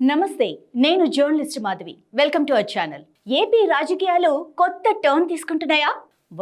నమస్తే నేను journalist Madhavi. Welcome to our channel. AP రాజకీయాలు కొత్త టర్న్ తీసుకుంటున్నాయా?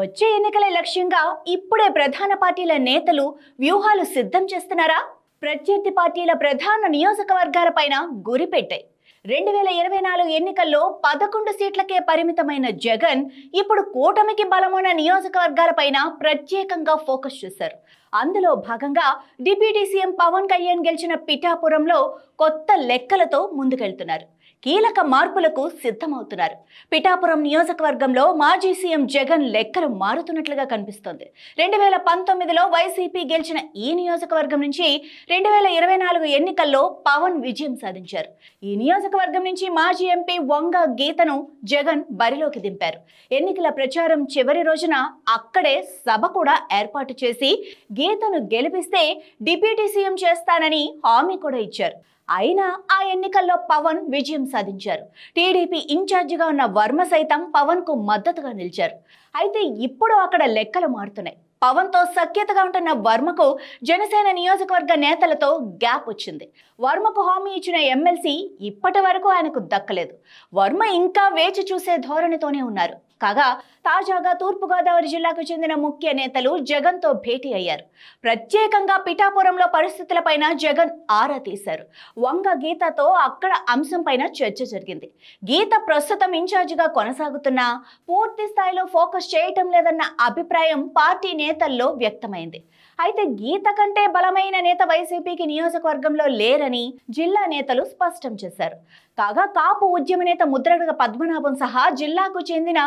వచ్చే ఎన్నికల లక్ష్యంగా ఇప్పుడే ప్రధాన పార్టీల నేతలు వ్యూహాలు సిద్ధం చేస్తున్నారా? ప్రత్యర్థి పార్టీల ప్రధాన నియోజకవర్గాలపైన గురి పెట్టాయి. రెండు వేల ఇరవై నాలుగు ఎన్నికల్లో పదకొండు సీట్లకే పరిమితమైన జగన్ ఇప్పుడు కూటమికి బలమైన నియోజకవర్గాలపైన ప్రత్యేకంగా ఫోకస్ చేశారు. అందులో భాగంగా డిప్యూటీ సీఎం పవన్ కళ్యాణ్ గెలిచిన పిఠాపురంలో కొత్త లెక్కలతో ముందుకెళ్తున్నారు. కీలక మార్పులకు సిద్ధమవుతున్నారు. పిఠాపురం నియోజకవర్గంలో మాజీ సీఎం జగన్ లెక్కలు మారుతున్నట్లుగా కనిపిస్తోంది. రెండు వేల పంతొమ్మిదిలో వైసీపీ గెలిచిన ఈ నియోజకవర్గం నుంచి రెండు వేల ఇరవై నాలుగు ఎన్నికల్లో పవన్ విజయం సాధించారు. ఈ నియోజకవర్గం నుంచి మాజీ ఎంపీ వంగ గీతను జగన్ బరిలోకి దింపారు. ఎన్నికల ప్రచారం చివరి రోజున అక్కడే సభ కూడా ఏర్పాటు చేసి గీతను గెలిపిస్తే డిప్యూటీ సీఎం చేస్తానని హామీ కూడా ఇచ్చారు. అయినా ఆ ఎన్నికల్లో పవన్ విజయం సాధించారు. టీడీపీ ఇన్ఛార్జిగా ఉన్న వర్మ సైతం పవన్కు మద్దతుగా నిలిచారు. అయితే ఇప్పుడు అక్కడ లెక్కలు మారుతున్నాయి. పవన్తో సఖ్యతగా ఉంటున్న వర్మకు జనసేన నియోజకవర్గ నేతలతో గ్యాప్ వచ్చింది. వర్మకు హామీ ఇచ్చిన ఎమ్మెల్సీ ఇప్పటి వరకు ఆయనకు దక్కలేదు. వర్మ ఇంకా వేచి చూసే ధోరణితోనే ఉన్నారు. కాగా తాజాగా తూర్పుగోదావరి జిల్లాకు చెందిన ముఖ్య నేతలు జగన్తో భేటీ అయ్యారు. ప్రత్యేకంగా పిఠాపురంలో పరిస్థితులపైన జగన్ ఆరా తీశారు. వంగ గీతతో అక్కడ అంశంపైన చర్చ జరిగింది. గీత ప్రస్తుతం ఇన్ఛార్జిగా కొనసాగుతున్నా పూర్తి స్థాయిలో ఫోకస్ చేయటం లేదన్న అభిప్రాయం పార్టీ నేతల్లో వ్యక్తమైంది. అయితే గీత కంటే బలమైన నేత వైసీపీకి నియోజకవర్గంలో లేరని జిల్లా నేతలు స్పష్టం చేశారు. కాగా కాపు ఉద్యమ నేత ముద్రగడ పద్మనాభం సహా జిల్లాకు చెందిన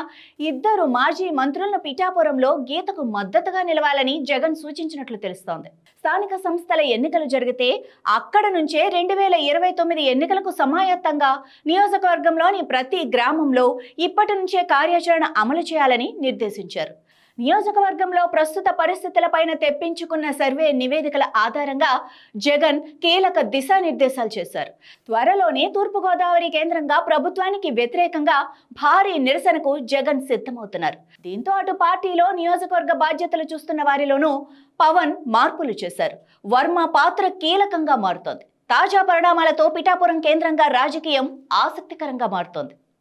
ఇద్దరు మాజీ మంత్రులను పిఠాపురంలో గీతకు మద్దతుగా నిలవాలని జగన్ సూచించినట్లు తెలుస్తోంది. స్థానిక సంస్థల ఎన్నికలు జరిగితే అక్కడ నుంచే రెండు వేల ఇరవై తొమ్మిది ఎన్నికలకు సమాయత్తంగా నియోజకవర్గంలోని ప్రతి గ్రామంలో ఇప్పటి నుంచే కార్యాచరణ అమలు చేయాలని నిర్దేశించారు. నియోజకవర్గంలో ప్రస్తుత పరిస్థితులపైన తెప్పించుకున్న సర్వే నివేదికల ఆధారంగా జగన్ కీలక దిశానిర్దేశాలు చేశారు. త్వరలోనే తూర్పుగోదావరి కేంద్రంగా ప్రభుత్వానికి వ్యతిరేకంగా భారీ నిరసనకు జగన్ సిద్ధమవుతున్నారు. దీంతో అటు పార్టీలో నియోజకవర్గ బాధ్యతలు చూస్తున్న వారిలోనూ పవన్ మార్పులు చేశారు. వర్మ పాత్ర కీలకంగా మారుతోంది. తాజా పరిణామాలతో పిఠాపురం కేంద్రంగా రాజకీయం ఆసక్తికరంగా మారుతోంది.